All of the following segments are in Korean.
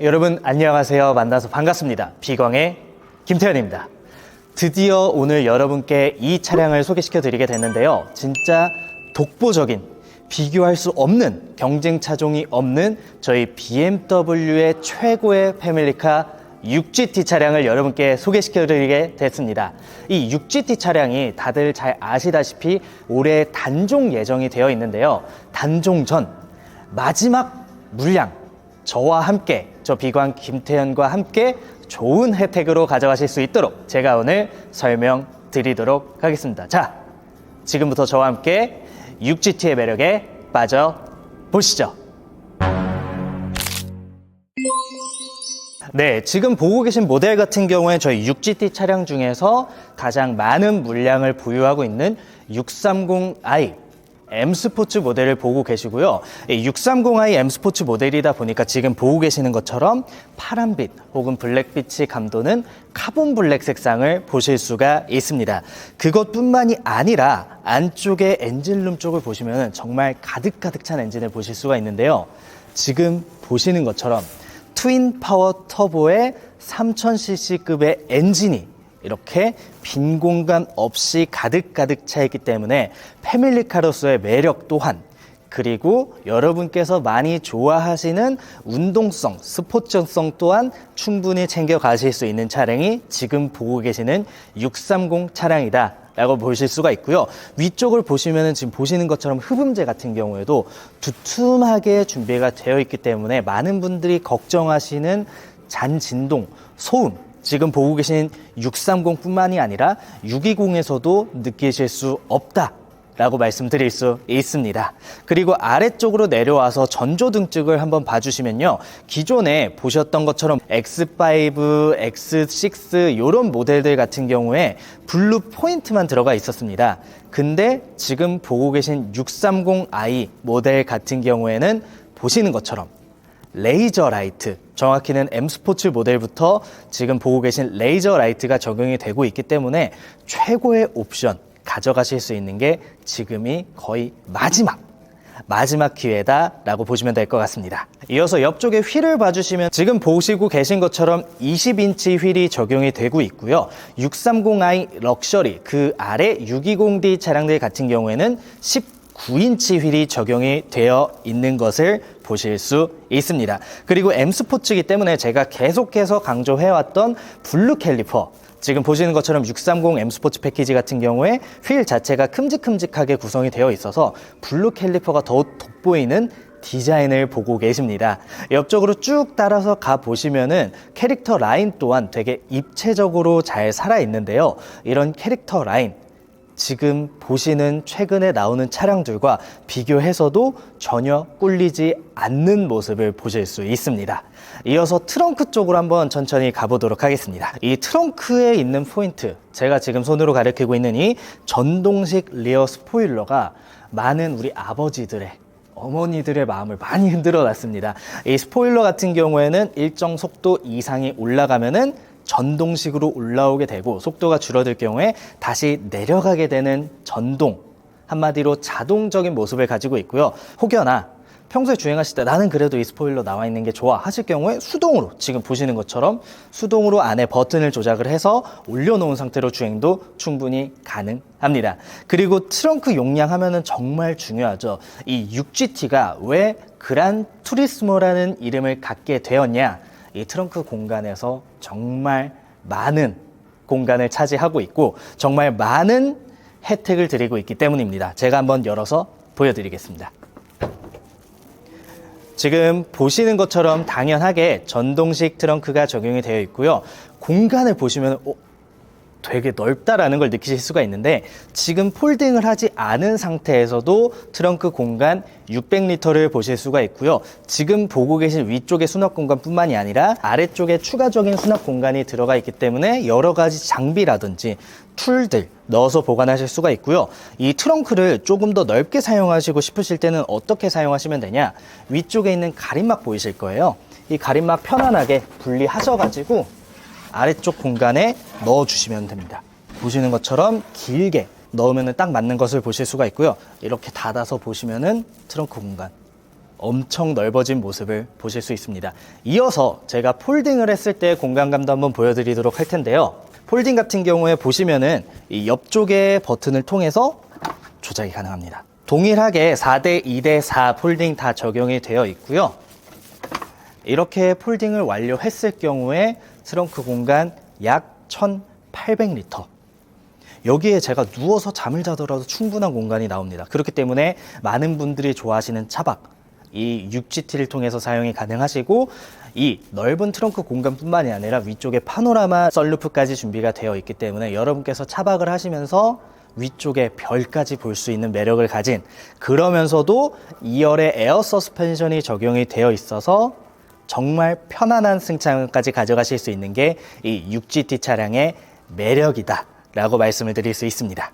여러분 안녕하세요. 만나서 반갑습니다. 비광의 김태현입니다. 드디어 오늘 여러분께 이 차량을 소개시켜 드리게 됐는데요. 진짜 독보적인 비교할 수 없는 경쟁 차종이 없는 저희 BMW의 최고의 패밀리카 6GT 차량을 여러분께 소개시켜 드리게 됐습니다. 이 6GT 차량이 다들 잘 아시다시피 올해 단종 예정이 되어 있는데요. 단종 전 마지막 물량 저와 함께 저 비광 김태현과 함께 좋은 혜택으로 가져가실 수 있도록 제가 오늘 설명드리도록 하겠습니다. 자, 지금부터 저와 함께 6GT의 매력에 빠져 보시죠. 네, 지금 보고 계신 모델 같은 경우에 저희 6GT 차량 중에서 가장 많은 물량을 보유하고 있는 630i M 스포츠 모델을 보고 계시고요. 이 630i M 스포츠 모델이다 보니까 지금 보고 계시는 것처럼 파란빛 혹은 블랙빛이 감도는 카본 블랙 색상을 보실 수가 있습니다. 그것뿐만이 아니라 안쪽에 엔진룸 쪽을 보시면 정말 가득가득 찬 엔진을 보실 수가 있는데요. 지금 보시는 것처럼 트윈 파워 터보의 3000cc급의 엔진이 이렇게 빈 공간 없이 가득가득 차 있기 때문에 패밀리카로서의 매력 또한 그리고 여러분께서 많이 좋아하시는 운동성, 스포츠성 또한 충분히 챙겨 가실 수 있는 차량이 지금 보고 계시는 630 차량이다. 라고 보실 수가 있고요. 위쪽을 보시면은 지금 보시는 것처럼 흡음재 같은 경우에도 두툼하게 준비가 되어 있기 때문에 많은 분들이 걱정하시는 잔 진동, 소음, 지금 보고 계신 630뿐만이 아니라 620에서도 느끼실 수 없다. 라고 말씀드릴 수 있습니다. 그리고 아래쪽으로 내려와서 전조 등축을 한번 봐주시면요. 기존에 보셨던 것처럼 X5, X6 이런 모델들 같은 경우에 블루 포인트만 들어가 있었습니다. 근데 지금 보고 계신 630i 모델 같은 경우에는 보시는 것처럼 레이저 라이트, 정확히는 M 스포츠 모델부터 지금 보고 계신 레이저 라이트가 적용이 되고 있기 때문에 최고의 옵션 가져가실 수 있는 게 지금이 거의 마지막 마지막 기회다라고 보시면 될 것 같습니다. 이어서 옆쪽에 휠을 봐주시면 지금 보시고 계신 것처럼 20인치 휠이 적용이 되고 있고요. 630i 럭셔리 그 아래 620d 차량들 같은 경우에는 19인치 휠이 적용이 되어 있는 것을 보실 수 있습니다. 그리고 M 스포츠이기 때문에 제가 계속해서 강조해왔던 블루 캘리퍼 지금 보시는 것처럼 630 M 스포츠 패키지 같은 경우에 휠 자체가 큼직큼직하게 구성이 되어 있어서 블루 캘리퍼가 더욱 돋보이는 디자인을 보고 계십니다. 옆쪽으로 쭉 따라서 가 보시면은 캐릭터 라인 또한 되게 입체적으로 잘 살아 있는데요. 이런 캐릭터 라인 지금 보시는 최근에 나오는 차량들과 비교해서도 전혀 꿀리지 않는 모습을 보실 수 있습니다. 이어서 트렁크 쪽으로 한번 천천히 가보도록 하겠습니다. 이 트렁크에 있는 포인트, 제가 지금 손으로 가리키고 있는 이 전동식 리어 스포일러가 많은 우리 아버지들의 어머니들의 마음을 많이 흔들어 놨습니다. 이 스포일러 같은 경우에는 일정 속도 이상이 올라가면은 전동식으로 올라오게 되고 속도가 줄어들 경우에 다시 내려가게 되는 전동 한마디로 자동적인 모습을 가지고 있고요. 혹여나 평소에 주행하실 때 나는 그래도 이 스포일러 나와 있는 게 좋아 하실 경우에 수동으로 지금 보시는 것처럼 수동으로 안에 버튼을 조작을 해서 올려놓은 상태로 주행도 충분히 가능합니다. 그리고 트렁크 용량 하면은 정말 중요하죠. 이 6GT가 왜 그란 투리스모라는 이름을 갖게 되었냐? 이 트렁크 공간에서 정말 많은 공간을 차지하고 있고 정말 많은 혜택을 드리고 있기 때문입니다. 제가 한번 열어서 보여드리겠습니다. 지금 보시는 것처럼 당연하게 전동식 트렁크가 적용이 되어 있고요. 공간을 보시면 어, 되게 넓다라는 걸 느끼실 수가 있는데 지금 폴딩을 하지 않은 상태에서도 트렁크 공간 600리터를 보실 수가 있고요. 지금 보고 계신 위쪽의 수납 공간뿐만이 아니라 아래쪽에 추가적인 수납 공간이 들어가 있기 때문에 여러 가지 장비라든지 툴들 넣어서 보관하실 수가 있고요. 이 트렁크를 조금 더 넓게 사용하시고 싶으실 때는 어떻게 사용하시면 되냐? 위쪽에 있는 가림막 보이실 거예요. 이 가림막 편안하게 분리하셔 가지고 아래쪽 공간에 넣어 주시면 됩니다. 보시는 것처럼 길게 넣으면 딱 맞는 것을 보실 수가 있고요. 이렇게 닫아서 보시면은 트렁크 공간 엄청 넓어진 모습을 보실 수 있습니다. 이어서 제가 폴딩을 했을 때 공간감도 한번 보여드리도록 할 텐데요. 폴딩 같은 경우에 보시면은 이 옆쪽에 버튼을 통해서 조작이 가능합니다. 동일하게 4대 2대 4 폴딩 다 적용이 되어 있고요. 이렇게 폴딩을 완료했을 경우에 트렁크 공간 약 1,800리터. 여기에 제가 누워서 잠을 자더라도 충분한 공간이 나옵니다. 그렇기 때문에 많은 분들이 좋아하시는 차박, 이 6GT를 통해서 사용이 가능하시고 이 넓은 트렁크 공간뿐만이 아니라 위쪽에 파노라마 썰루프까지 준비가 되어 있기 때문에 여러분께서 차박을 하시면서 위쪽에 별까지 볼 수 있는 매력을 가진 그러면서도 2열에 에어 서스펜션이 적용이 되어 있어서 정말 편안한 승차감까지 가져가실 수 있는 게 이 6GT 차량의 매력이다 라고 말씀을 드릴 수 있습니다.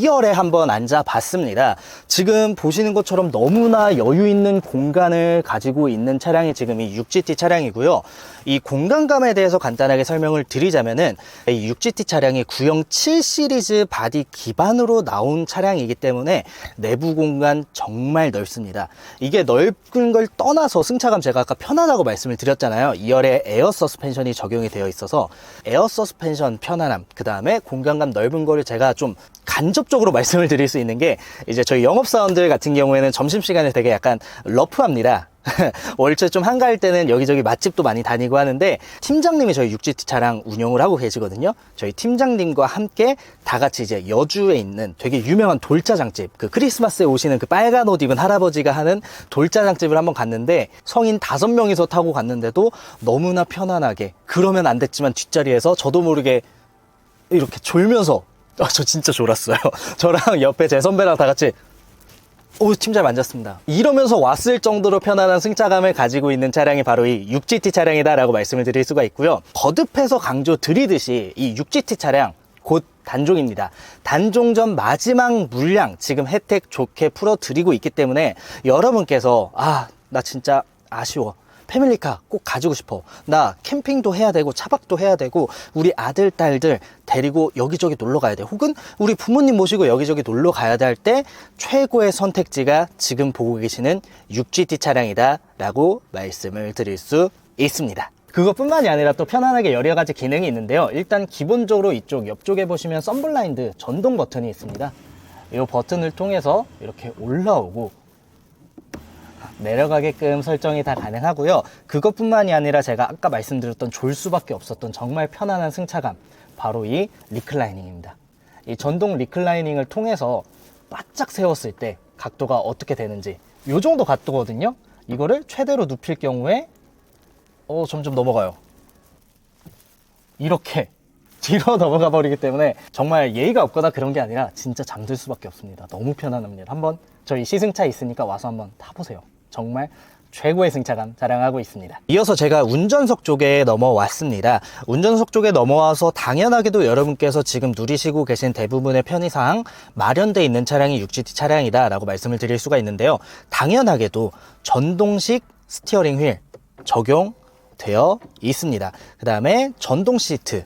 2열에 한번 앉아 봤습니다. 지금 보시는 것처럼 너무나 여유 있는 공간을 가지고 있는 차량이 지금 이 6GT 차량이고요. 이 공간감에 대해서 간단하게 설명을 드리자면은 이 6GT 차량이 구형 7 시리즈 바디 기반으로 나온 차량이기 때문에 내부 공간 정말 넓습니다. 이게 넓은 걸 떠나서 승차감 제가 아까 편안하고 말씀을 드렸잖아요. 2열에 에어 서스펜션이 적용이 되어 있어서 에어 서스펜션 편안함, 그 다음에 공간감 넓은 거를 제가 좀 간접적으로 말씀을 드릴 수 있는 게 이제 저희 영업사원들 같은 경우에는 점심시간에 되게 약간 러프합니다. 월초에 좀 한가할 때는 여기저기 맛집도 많이 다니고 하는데 팀장님이 저희 6GT 차량 운영을 하고 계시거든요. 저희 팀장님과 함께 다 같이 이제 여주에 있는 되게 유명한 돌짜장집 그 크리스마스에 오시는 그 빨간 옷 입은 할아버지가 하는 돌짜장집을 한번 갔는데 성인 다섯 명이서 타고 갔는데도 너무나 편안하게 그러면 안 됐지만 뒷자리에서 저도 모르게 이렇게 졸면서 아, 저 진짜 졸았어요. 저랑 옆에 제 선배랑 다 같이 오, 팀잘 만졌습니다. 이러면서 왔을 정도로 편안한 승차감을 가지고 있는 차량이 바로 이 6GT 차량이다라고 말씀을 드릴 수가 있고요. 거듭해서 강조 드리듯이 이 6GT 차량 곧 단종입니다. 단종 전 마지막 물량 지금 혜택 좋게 풀어드리고 있기 때문에 여러분께서 아, 나 진짜 아쉬워. 패밀리카 꼭 가지고 싶어. 나 캠핑도 해야 되고 차박도 해야 되고 우리 아들 딸들 데리고 여기저기 놀러 가야 돼. 혹은 우리 부모님 모시고 여기저기 놀러 가야 될 때 최고의 선택지가 지금 보고 계시는 6GT 차량이다라고 말씀을 드릴 수 있습니다. 그것뿐만이 아니라 또 편안하게 여러 가지 기능이 있는데요. 일단 기본적으로 이쪽 옆쪽에 보시면 썬블라인드 전동 버튼이 있습니다. 이 버튼을 통해서 이렇게 올라오고 내려가게끔 설정이 다 가능하고요. 그것뿐만이 아니라 제가 아까 말씀드렸던 졸 수밖에 없었던 정말 편안한 승차감. 바로 이 리클라이닝입니다. 이 전동 리클라이닝을 통해서 바짝 세웠을 때 각도가 어떻게 되는지 이 정도 각도거든요. 이거를 최대로 눕힐 경우에 어 점점 넘어가요. 이렇게 뒤로 넘어가 버리기 때문에 정말 예의가 없거나 그런 게 아니라 진짜 잠들 수밖에 없습니다. 너무 편안합니다. 한번 저희 시승차 있으니까 와서 한번 타보세요. 정말 최고의 승차감 자랑하고 있습니다. 이어서 제가 운전석 쪽에 넘어왔습니다. 운전석 쪽에 넘어와서 당연하게도 여러분께서 지금 누리시고 계신 대부분의 편의상 마련되어 있는 차량이 6GT 차량이다 라고 말씀을 드릴 수가 있는데요. 당연하게도 전동식 스티어링 휠 적용되어 있습니다. 그 다음에 전동 시트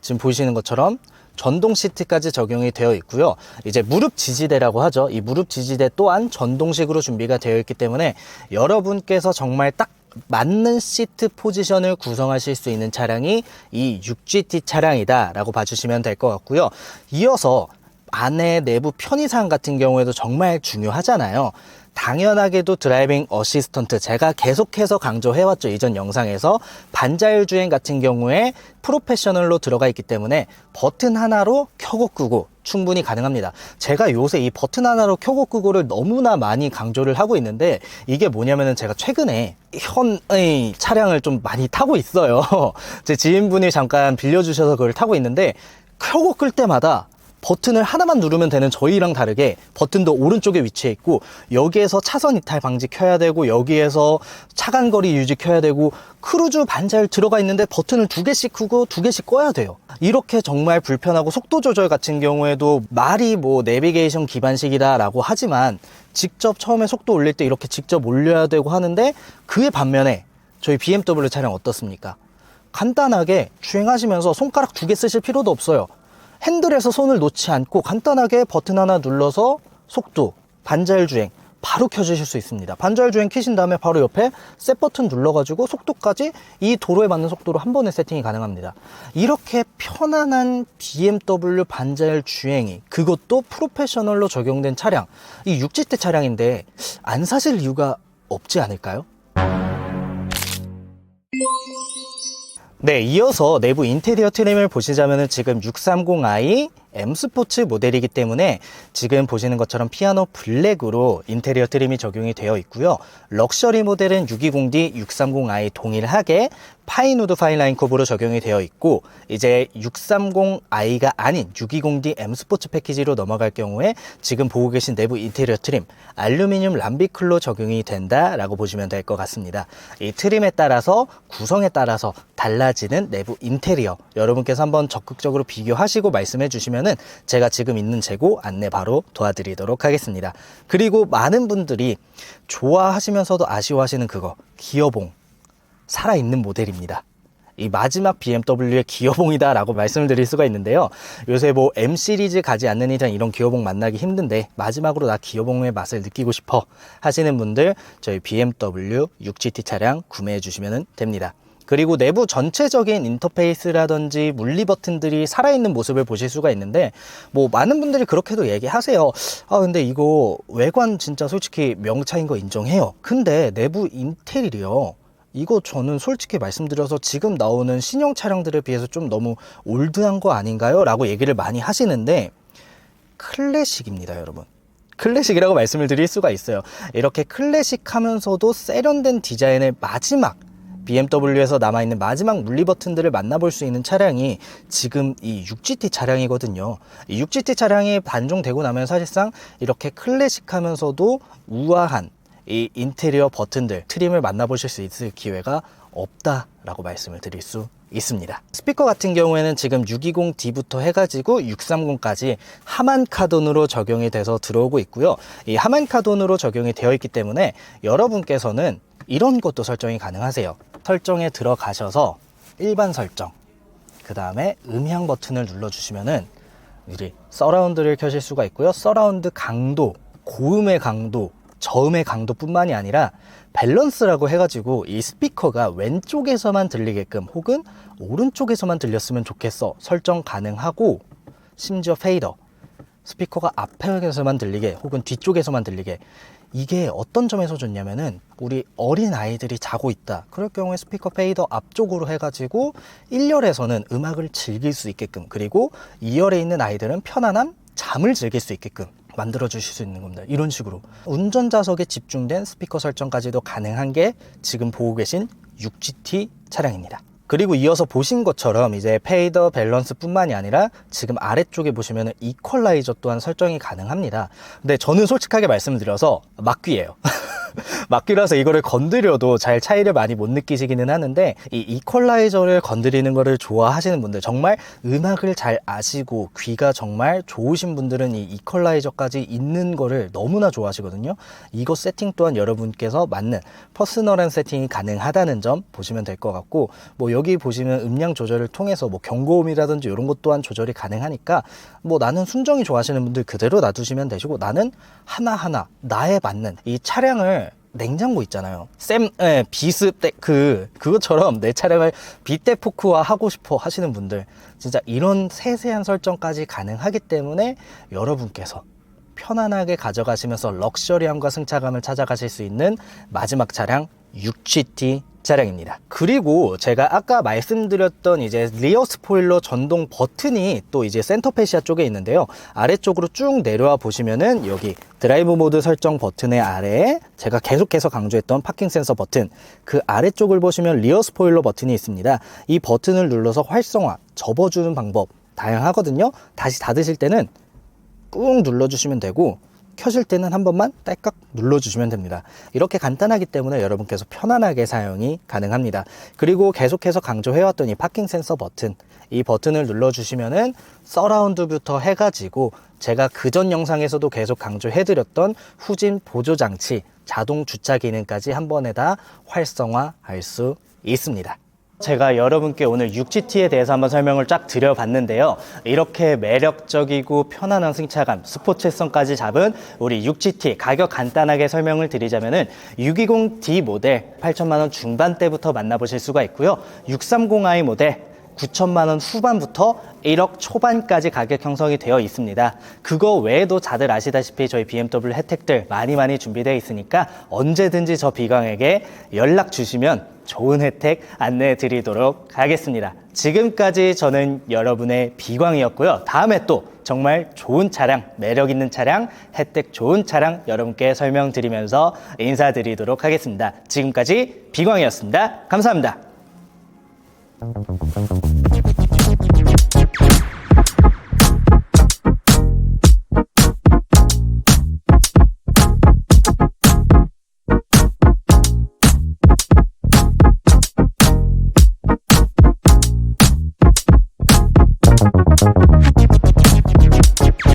지금 보시는 것처럼 전동 시트까지 적용이 되어 있고요. 이제 무릎 지지대라고 하죠. 이 무릎 지지대 또한 전동식으로 준비가 되어 있기 때문에 여러분께서 정말 딱 맞는 시트 포지션을 구성하실 수 있는 차량이 이 6GT 차량이다라고 봐주시면 될 것 같고요. 이어서 안에 내부 편의상 같은 경우에도 정말 중요하잖아요. 당연하게도 드라이빙 어시스턴트 제가 계속해서 강조해왔죠 이전 영상에서. 반자율 주행 같은 경우에 프로페셔널로 들어가 있기 때문에 버튼 하나로 켜고 끄고 충분히 가능합니다. 제가 요새 이 버튼 하나로 켜고 끄고를 너무나 많이 강조를 하고 있는데 이게 뭐냐면은 제가 최근에 현의 차량을 좀 많이 타고 있어요. 제 지인분이 잠깐 빌려주셔서 그걸 타고 있는데 켜고 끌 때마다 버튼을 하나만 누르면 되는 저희랑 다르게 버튼도 오른쪽에 위치해 있고 여기에서 차선 이탈 방지 켜야 되고 여기에서 차간 거리 유지 켜야 되고 크루즈 반자율 들어가 있는데 버튼을 두 개씩 크고 두 개씩 꺼야 돼요. 이렇게 정말 불편하고 속도 조절 같은 경우에도 말이 뭐 내비게이션 기반식이다라고 하지만 직접 처음에 속도 올릴 때 이렇게 직접 올려야 되고 하는데 그의 반면에 저희 BMW 차량 어떻습니까? 간단하게 주행하시면서 손가락 두 개 쓰실 필요도 없어요. 핸들에서 손을 놓지 않고 간단하게 버튼 하나 눌러서 속도, 반자율 주행 바로 켜주실 수 있습니다. 반자율 주행 켜신 다음에 바로 옆에 셋 버튼 눌러가지고 속도까지 이 도로에 맞는 속도로 한 번에 세팅이 가능합니다. 이렇게 편안한 BMW 반자율 주행이 그것도 프로페셔널로 적용된 차량 이 6지대 차량인데 안 사실 이유가 없지 않을까요? 네, 이어서 내부 인테리어 트림을 보시자면은 지금 630i M 스포츠 모델이기 때문에 지금 보시는 것처럼 피아노 블랙으로 인테리어 트림이 적용이 되어 있고요. 럭셔리 모델은 620D, 630i 동일하게 파인우드 파인라인 컵으로 적용이 되어 있고 이제 630i가 아닌 620D M 스포츠 패키지로 넘어갈 경우에 지금 보고 계신 내부 인테리어 트림 알루미늄 람비클로 적용이 된다라고 보시면 될 것 같습니다. 이 트림에 따라서 구성에 따라서 달라지는 내부 인테리어 여러분께서 한번 적극적으로 비교하시고 말씀해 주시면 은 제가 지금 있는 재고 안내 바로 도와드리도록 하겠습니다. 그리고 많은 분들이 좋아하시면서도 아쉬워하시는 그거 기어봉 살아있는 모델입니다. 이 마지막 BMW의 기어봉이다라고 말씀을 드릴 수가 있는데요. 요새 뭐 M 시리즈 가지 않는 이상 이런 기어봉 만나기 힘든데 마지막으로 나 기어봉의 맛을 느끼고 싶어 하시는 분들 저희 BMW 6GT 차량 구매해 주시면 됩니다. 그리고 내부 전체적인 인터페이스라든지 물리 버튼들이 살아있는 모습을 보실 수가 있는데 뭐 많은 분들이 그렇게도 얘기하세요. 아 근데 이거 외관 진짜 솔직히 명차인 거 인정해요. 근데 내부 인테리어 이거 저는 솔직히 말씀드려서 지금 나오는 신형 차량들에 비해서 좀 너무 올드한 거 아닌가요? 라고 얘기를 많이 하시는데 클래식입니다, 여러분. 클래식이라고 말씀을 드릴 수가 있어요. 이렇게 클래식하면서도 세련된 디자인의 마지막 BMW에서 남아있는 마지막 물리 버튼들을 만나볼 수 있는 차량이 지금 이 6GT 차량이거든요. 이 6GT 차량이 단종되고 나면 사실상 이렇게 클래식하면서도 우아한 이 인테리어 버튼들, 트림을 만나보실 수 있을 기회가 없다라고 말씀을 드릴 수 있습니다. 스피커 같은 경우에는 지금 620D부터 해가지고 630까지 하만 카돈으로 적용이 돼서 들어오고 있고요. 이 하만 카돈으로 적용이 되어 있기 때문에 여러분께서는 이런 것도 설정이 가능하세요. 설정에 들어가셔서 일반 설정, 그 다음에 음향 버튼을 눌러주시면은 이제 서라운드를 켜실 수가 있고요. 서라운드 강도, 고음의 강도, 저음의 강도뿐만이 아니라 밸런스라고 해가지고 이 스피커가 왼쪽에서만 들리게끔 혹은 오른쪽에서만 들렸으면 좋겠어 설정 가능하고 심지어 페이더 스피커가 앞에서만 들리게 혹은 뒤쪽에서만 들리게 이게 어떤 점에서 좋냐면은 우리 어린 아이들이 자고 있다 그럴 경우에 스피커 페이더 앞쪽으로 해가지고 1열에서는 음악을 즐길 수 있게끔 그리고 2열에 있는 아이들은 편안한 잠을 즐길 수 있게끔 만들어 주실 수 있는 겁니다. 이런 식으로 운전자석에 집중된 스피커 설정까지도 가능한 게 지금 보고 계신 6GT 차량입니다. 그리고 이어서 보신 것처럼 이제 페이더 밸런스 뿐만이 아니라 지금 아래쪽에 보시면 이퀄라이저 또한 설정이 가능합니다. 근데 저는 솔직하게 말씀드려서 막귀예요. 막귀라서 이거를 건드려도 잘 차이를 많이 못 느끼시기는 하는데 이 이퀄라이저를 건드리는 거를 좋아하시는 분들 정말 음악을 잘 아시고 귀가 정말 좋으신 분들은 이 이퀄라이저까지 있는 거를 너무나 좋아하시거든요. 이거 세팅 또한 여러분께서 맞는 퍼스널한 세팅이 가능하다는 점 보시면 될 것 같고 뭐 여기 보시면 음량 조절을 통해서 뭐 경고음이라든지 이런 것 또한 조절이 가능하니까 뭐 나는 순정이 좋아하시는 분들 그대로 놔두시면 되시고 나는 하나하나 나에 맞는 이 차량을 냉장고 있잖아요. 샘, 예, 비스, 때, 그, 그것처럼 내 차량을 빗대 포크화 하고 싶어 하시는 분들, 진짜 이런 세세한 설정까지 가능하기 때문에 여러분께서 편안하게 가져가시면서 럭셔리함과 승차감을 찾아가실 수 있는 마지막 차량 6GT 차량입니다. 그리고 제가 아까 말씀드렸던 이제 리어 스포일러 전동 버튼이 또 이제 센터 페시아 쪽에 있는데요. 아래쪽으로 쭉 내려와 보시면은 여기 드라이브 모드 설정 버튼의 아래에 제가 계속해서 강조했던 파킹 센서 버튼 그 아래쪽을 보시면 리어 스포일러 버튼이 있습니다. 이 버튼을 눌러서 활성화, 접어주는 방법 다양하거든요. 다시 닫으실 때는 꾹 눌러주시면 되고 켜실 때는 한 번만 딸깍 눌러주시면 됩니다. 이렇게 간단하기 때문에 여러분께서 편안하게 사용이 가능합니다. 그리고 계속해서 강조해왔던 이 파킹 센서 버튼, 이 버튼을 눌러주시면은 서라운드부터 해가지고 제가 그전 영상에서도 계속 강조해드렸던 후진 보조 장치, 자동 주차 기능까지 한 번에 다 활성화할 수 있습니다. 제가 여러분께 오늘 6GT에 대해서 한번 설명을 쫙 드려봤는데요. 이렇게 매력적이고 편안한 승차감, 스포츠성까지 잡은 우리 6GT 가격 간단하게 설명을 드리자면은 620D 모델 8천만 원 중반대부터 만나보실 수가 있고요. 630i 모델 9천만 원 후반부터 1억 초반까지 가격 형성이 되어 있습니다. 그거 외에도 다들 아시다시피 저희 BMW 혜택들 많이 많이 준비되어 있으니까 언제든지 저 비광에게 연락 주시면 좋은 혜택 안내해 드리도록 하겠습니다. 지금까지 저는 여러분의 비광이었고요. 다음에 또 정말 좋은 차량, 매력 있는 차량, 혜택 좋은 차량 여러분께 설명드리면서 인사드리도록 하겠습니다. 지금까지 비광이었습니다. 감사합니다. Thank you.